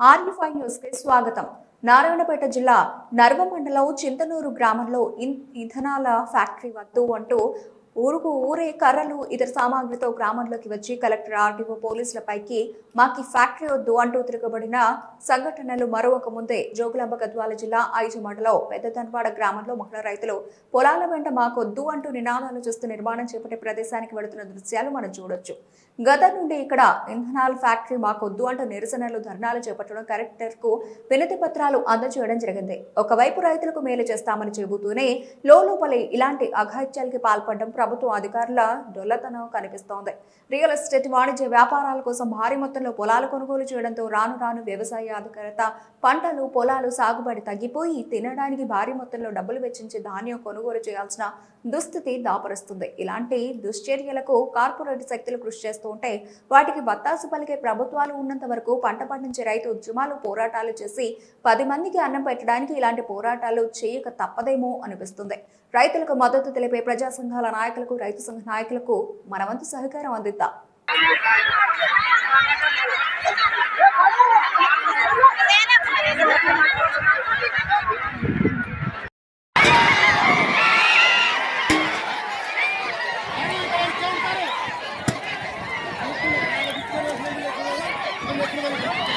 ఆర్యఫై న్యూస్కి స్వాగతం. నారాయణపేట జిల్లా నర్వ మండలం చింతనూరు గ్రామంలో ఇంధనాల ఇథనాల ఫ్యాక్టరీ వద్దు అంటూ ఊరుకు ఊరే కర్రలు ఇతర సామాగ్రితో గ్రామంలోకి వచ్చి కలెక్టర్ ఆర్టీఓ పోలీసులపైకి మాకి ఫ్యాక్టరీ వద్దు అంటూ తిరగబడిన సంఘటనలు మరొక ముందే జోగులాంబ గద్వాల జిల్లా ఐజు మండలం పెద్దతన్వాడ గ్రామంలో మహిళా రైతులు పొలాల వెంట మాకొద్దు అంటూ నినాదాలు చేస్తూ నిర్మాణం చేపట్టే ప్రదేశానికి వెళుతున్న దృశ్యాలు మనం చూడొచ్చు. గత నుండి ఇక్కడ ఇంధనాల ఫ్యాక్టరీ మాకొద్దు అంటూ నిరసనలు ధర్నాలు చేపట్టడం కలెక్టర్కు వినతి పత్రాలు అందజేయడం జరిగింది. ఒకవైపు రైతులకు మేలు చేస్తామని చెబుతూనే లోపలి ఇలాంటి అఘాయిత్యాలకి పాల్పడడం ప్రభుత్వ అధికారుల డొల్లతనం కనిపిస్తోంది. రియల్ ఎస్టేట్ వాణిజ్య వ్యాపారాల కోసం భారీ మొత్తంలో పొలాలు కొనుగోలు చేయడంతో రాను రాను వ్యవసాయ అధికారత పంటలు పొలాలు సాగుబడి తగ్గిపోయి తినడానికి భారీ మొత్తంలో డబ్బులు వెచ్చించి ధాన్యం కొనుగోలు చేయాల్సిన దుస్థితి దాపరుస్తుంది. ఇలాంటి దుశ్చర్యలకు కార్పొరేట్ శక్తులు కృషి చేస్తూ ఉంటే వాటికి బత్తాసు పలికే ప్రభుత్వాలు ఉన్నంత వరకు పంట పండించే రైతు ఉద్యమాలు పోరాటాలు చేసి పది మందికి అన్నం పెట్టడానికి ఇలాంటి పోరాటాలు చేయక తప్పదేమో అనిపిస్తుంది. రైతులకు మద్దతు తెలిపే ప్రజా సంఘాల నాయకులకు రైతు సంఘ నాయకులకు మన వంతు సహకారం అందిద్దాం Thank you.